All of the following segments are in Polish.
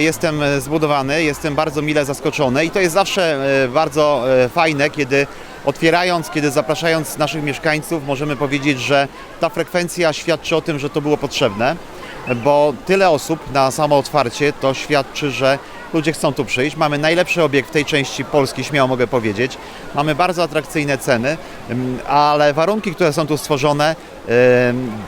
Jestem e, zbudowany, jestem bardzo mile zaskoczony i to jest zawsze e, bardzo e, fajne, kiedy otwierając, kiedy zapraszając naszych mieszkańców, możemy powiedzieć, że ta frekwencja świadczy o tym, że to było potrzebne, bo tyle osób na samo otwarcie to świadczy, że ludzie chcą tu przyjść. Mamy najlepszy obiekt w tej części Polski, śmiało mogę powiedzieć. Mamy bardzo atrakcyjne ceny, mm, ale warunki, które są tu stworzone,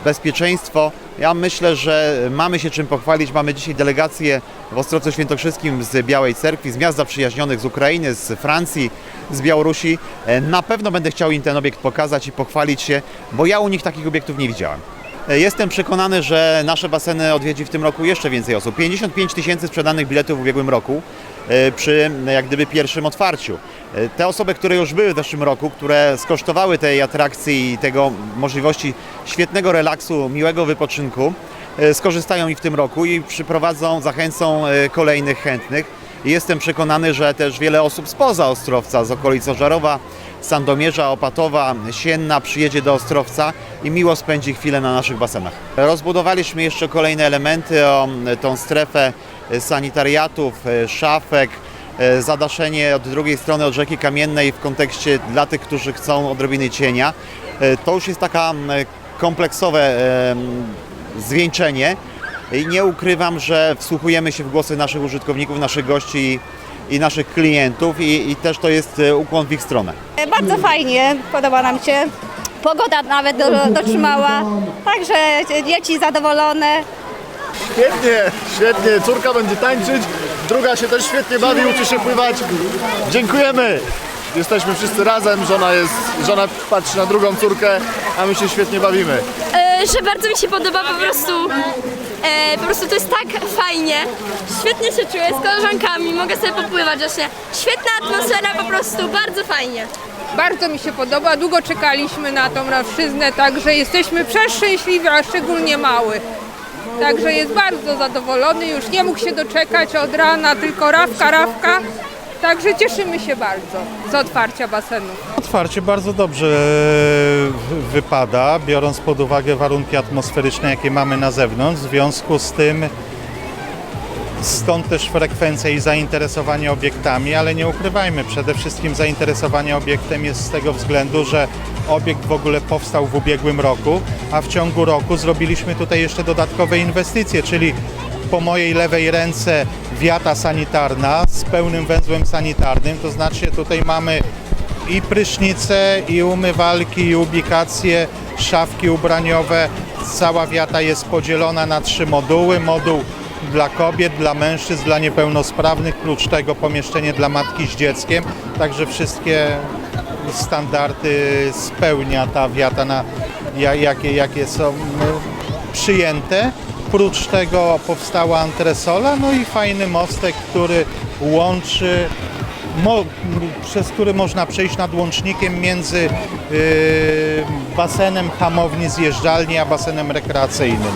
bezpieczeństwo, ja myślę, że mamy się czym pochwalić. Mamy dzisiaj delegację w Ostrowcu Świętokrzyskim z Białej Cerkwi, z miast zaprzyjaźnionych z Ukrainy, z Francji, z Białorusi. E, Na pewno będę chciał im ten obiekt pokazać i pochwalić się, bo ja u nich takich obiektów nie widziałem. E, Jestem przekonany, że nasze baseny odwiedzi w tym roku jeszcze więcej osób. 55 tysięcy sprzedanych biletów w ubiegłym roku e, przy jak gdyby pierwszym otwarciu. E, Te osoby, które już były w zeszłym roku, które skosztowały tej atrakcji i tego możliwości świetnego relaksu, miłego wypoczynku, skorzystają i w tym roku i przyprowadzą, zachęcą kolejnych chętnych. I Jestem przekonany, że też wiele osób spoza Ostrowca, z okolic Ożarowa, Sandomierza, Opatowa, Sienna przyjedzie do Ostrowca i miło spędzi chwilę na naszych basenach. Rozbudowaliśmy jeszcze kolejne elementy, o tą strefę sanitariatów, e, szafek, e, zadaszenie od drugiej strony od rzeki Kamiennej w kontekście dla tych, którzy chcą odrobiny cienia. E, To już jest taka m, kompleksowe zwieńczenie i nie ukrywam, że wsłuchujemy się w głosy naszych użytkowników, naszych gości i, i naszych klientów i, i też to jest e, ukłon w ich stronę. Bardzo fajnie, podoba nam się. Pogoda nawet do, dotrzymała, także dzieci zadowolone. Świetnie, świetnie. Córka będzie tańczyć, druga się też świetnie bawi, uczy się pływać. Dziękujemy. Jesteśmy wszyscy razem, żona jest, żona patrzy na drugą córkę, a my się świetnie bawimy. Że bardzo mi się podoba po prostu. E, po prostu to jest tak fajnie. Świetnie się czuję z koleżankami, mogę sobie popływać właśnie. Świetna atmosfera, po prostu bardzo fajnie. Bardzo mi się podoba, długo czekaliśmy na tą rawszyznę, także jesteśmy przeszczęśliwi, a szczególnie mały. Także jest bardzo zadowolony, już nie mógł się doczekać od rana, tylko rawka, rawka. Także cieszymy się bardzo z otwarcia basenu. Otwarcie bardzo dobrze e, wypada, biorąc pod uwagę warunki atmosferyczne, jakie mamy na zewnątrz. W związku z tym stąd też frekwencja i zainteresowanie obiektami, ale nie ukrywajmy, przede wszystkim zainteresowanie obiektem jest z tego względu, że obiekt w ogóle powstał w ubiegłym roku, a w ciągu roku zrobiliśmy tutaj jeszcze dodatkowe inwestycje, czyli po mojej lewej ręce wiata sanitarna z pełnym węzłem sanitarnym, to znaczy tutaj mamy i prysznice, i umywalki, i ubikacje, szafki ubraniowe. Cała wiata jest podzielona na trzy moduły. Moduł dla kobiet, dla mężczyzn, dla niepełnosprawnych, prócz tego pomieszczenie dla matki z dzieckiem. Także wszystkie standardy spełnia ta wiata, na, ja- jakie, jakie są y, przyjęte. Prócz tego powstała antresola, no i fajny mostek, który łączy mo, przez który można przejść nad łącznikiem między y, basenem hamowni zjeżdżalni a basenem rekreacyjnym.